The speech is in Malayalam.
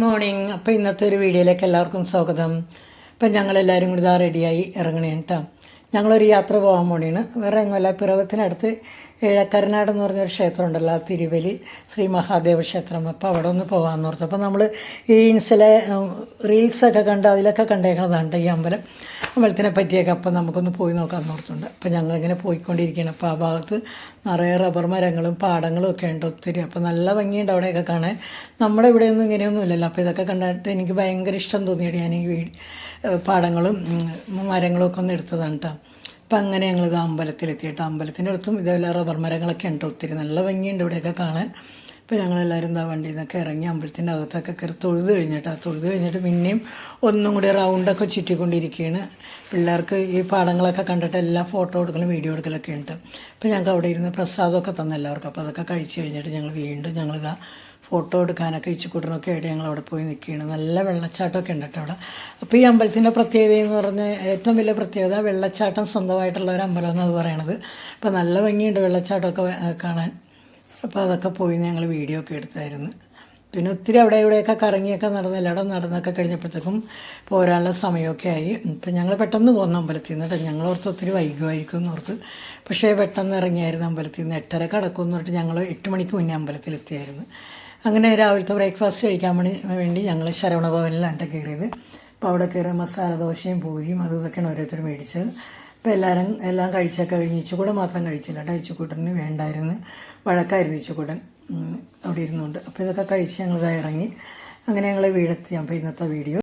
മോർണിംഗ് അപ്പോൾ ഇന്നത്തെ ഒരു വീഡിയോയിലേക്ക് എല്ലാവർക്കും സ്വാഗതം. ഇപ്പം ഞങ്ങളെല്ലാവരും കൂടി ഇതാ റെഡിയായി ഇറങ്ങണേ കേട്ടോ ഞങ്ങളൊരു യാത്ര പോകാൻ പോണിയാണ് വേറെ എങ്ങുമല്ല പിറവത്തിനടുത്ത് ഏഴക്കരനാട് എന്ന് പറഞ്ഞൊരു ക്ഷേത്രം ഉണ്ടല്ലോ തിരുവലി ശ്രീ മഹാദേവ ക്ഷേത്രം. അപ്പോൾ അവിടെ ഒന്ന് പോകാമെന്ന് ഓർത്തു. അപ്പോൾ നമ്മൾ ഈ ഇൻസ്റ്റലെ റീൽസൊക്കെ കണ്ട് അതിലൊക്കെ കണ്ടേക്കണതാണ് ഈ അമ്പലം. അമ്പലത്തിനെ പറ്റിയൊക്കെ അപ്പം നമുക്കൊന്ന് പോയി നോക്കാമെന്ന് ഓർത്തുണ്ട്. അപ്പം ഞങ്ങളിങ്ങനെ പോയിക്കൊണ്ടിരിക്കുകയാണ്. അപ്പോൾ ആ ഭാഗത്ത് നിറയെ റബ്ബർ മരങ്ങളും പാടങ്ങളും ഒക്കെ ഉണ്ട് ഒത്തിരി. അപ്പോൾ നല്ല ഭംഗിയുണ്ട് അവിടെയൊക്കെ കാണാൻ. നമ്മുടെ ഇവിടെയൊന്നും ഇങ്ങനെയൊന്നും ഇല്ലല്ലോ. അപ്പോൾ ഇതൊക്കെ കണ്ടിട്ട് എനിക്ക് ഭയങ്കര ഇഷ്ടം തോന്നിയിട്ട് ഞാൻ ഈ വീട് പാടങ്ങളും മരങ്ങളും ഒക്കെ ഒന്ന് എടുത്തതാണ് കേട്ടോ. അപ്പം അങ്ങനെ ഞങ്ങൾ ഇത് അമ്പലത്തിലെത്തിയിട്ട് അമ്പലത്തിന്റെ അടുത്തും ഇതേപോലെ റബ്ബർ മരങ്ങളൊക്കെ ഉണ്ട് ഒത്തിരി. നല്ല ഭംഗിയുണ്ട് ഇവിടെയൊക്കെ കാണാൻ. അപ്പോൾ ഞങ്ങളെല്ലാവരും എന്താ വണ്ടിയിൽ നിന്നൊക്കെ ഇറങ്ങി അമ്പലത്തിന്റെ അകത്തൊക്കെ കയറി തൊഴുത് കഴിഞ്ഞിട്ട്. ആ തൊഴുത് കഴിഞ്ഞിട്ട് പിന്നെയും ഒന്നും കൂടി റൗണ്ടൊക്കെ ചുറ്റിക്കൊണ്ടിരിക്കുകയാണ് പിള്ളേർക്ക് ഈ പാടങ്ങളൊക്കെ കണ്ടിട്ട് എല്ലാ ഫോട്ടോ എടുക്കലും വീഡിയോ എടുക്കലൊക്കെ ഉണ്ട്. അപ്പോൾ ഞങ്ങൾക്ക് അവിടെ ഇരുന്ന് പ്രസാദമൊക്കെ തന്നു എല്ലാവർക്കും. അപ്പോൾ അതൊക്കെ കഴിച്ച് കഴിഞ്ഞിട്ട് ഞങ്ങൾ വീണ്ടും ഞങ്ങളിതാ ഫോട്ടോ എടുക്കാനൊക്കെ ഇച്ചിക്കൂട്ടനൊക്കെ ആയിട്ട് ഞങ്ങൾ അവിടെ പോയി നിൽക്കുകയാണ്. നല്ല വെള്ളച്ചാട്ടമൊക്കെ ഉണ്ട് കേട്ടോ അവിടെ. അപ്പോൾ ഈ അമ്പലത്തിന്റെ പ്രത്യേകത എന്ന് പറഞ്ഞാൽ ഏറ്റവും വലിയ പ്രത്യേകത വെള്ളച്ചാട്ടം സ്വന്തമായിട്ടുള്ള ഒരു അമ്പലം എന്നത് പറയണത്. അപ്പോൾ നല്ല ഭംഗിയുണ്ട് വെള്ളച്ചാട്ടമൊക്കെ കാണാൻ. അപ്പോൾ അതൊക്കെ പോയി ഞങ്ങൾ വീഡിയോ ഒക്കെ എടുത്തായിരുന്നു. പിന്നെ ഒത്തിരി അവിടെ ഇവിടെയൊക്കെ കറങ്ങിയൊക്കെ നടന്ന് എല്ലായിടം നടന്നൊക്കെ കഴിഞ്ഞപ്പോഴത്തേക്കും പോരാനുള്ള സമയമൊക്കെ ആയി. ഇപ്പം ഞങ്ങൾ പെട്ടെന്ന് പോകുന്ന അമ്പലത്തിൽ നിന്ന് കേട്ടോ. ഞങ്ങളോർത്ത് ഒത്തിരി വൈകുമായിരിക്കും എന്ന് ഓർത്ത്. പക്ഷേ പെട്ടെന്ന് ഇറങ്ങിയായിരുന്നു അമ്പലത്തിൽ നിന്ന്. എട്ടര കടക്കും എന്ന് പറഞ്ഞിട്ട് ഞങ്ങൾ എട്ട് മണിക്ക് മുന്നേ അമ്പലത്തിലെത്തിയായിരുന്നു അങ്ങനെ രാവിലത്തെ ബ്രേക്ക്ഫാസ്റ്റ് കഴിക്കാൻ വേണ്ടി വേണ്ടി ഞങ്ങൾ ശരവണ ഭവനിലാണ് കയറിയത്. അപ്പോൾ അവിടെ കയറി മസാല ദോശയും പൂരിയും അതും ഇതൊക്കെയാണ് ഓരോരുത്തർ മേടിച്ചത്. അപ്പോൾ എല്ലാവരും എല്ലാം കഴിച്ചൊക്കെ കഴിഞ്ഞ് ഇച്ചുകൂടെ മാത്രം കഴിച്ചില്ല കേട്ടോ. ഇച്ചുകൂട്ടന് വേണ്ടായിരുന്നു. വഴക്കായിരുന്നു ഇച്ചുകൂടൻ അവിടെ ഇരുന്നുകൊണ്ട്. അപ്പോൾ ഇതൊക്കെ കഴിച്ച് ഞങ്ങളിതായി ഇറങ്ങി. അങ്ങനെ ഞങ്ങൾ വീടെത്തി. അപ്പോൾ ഇന്നത്തെ വീഡിയോ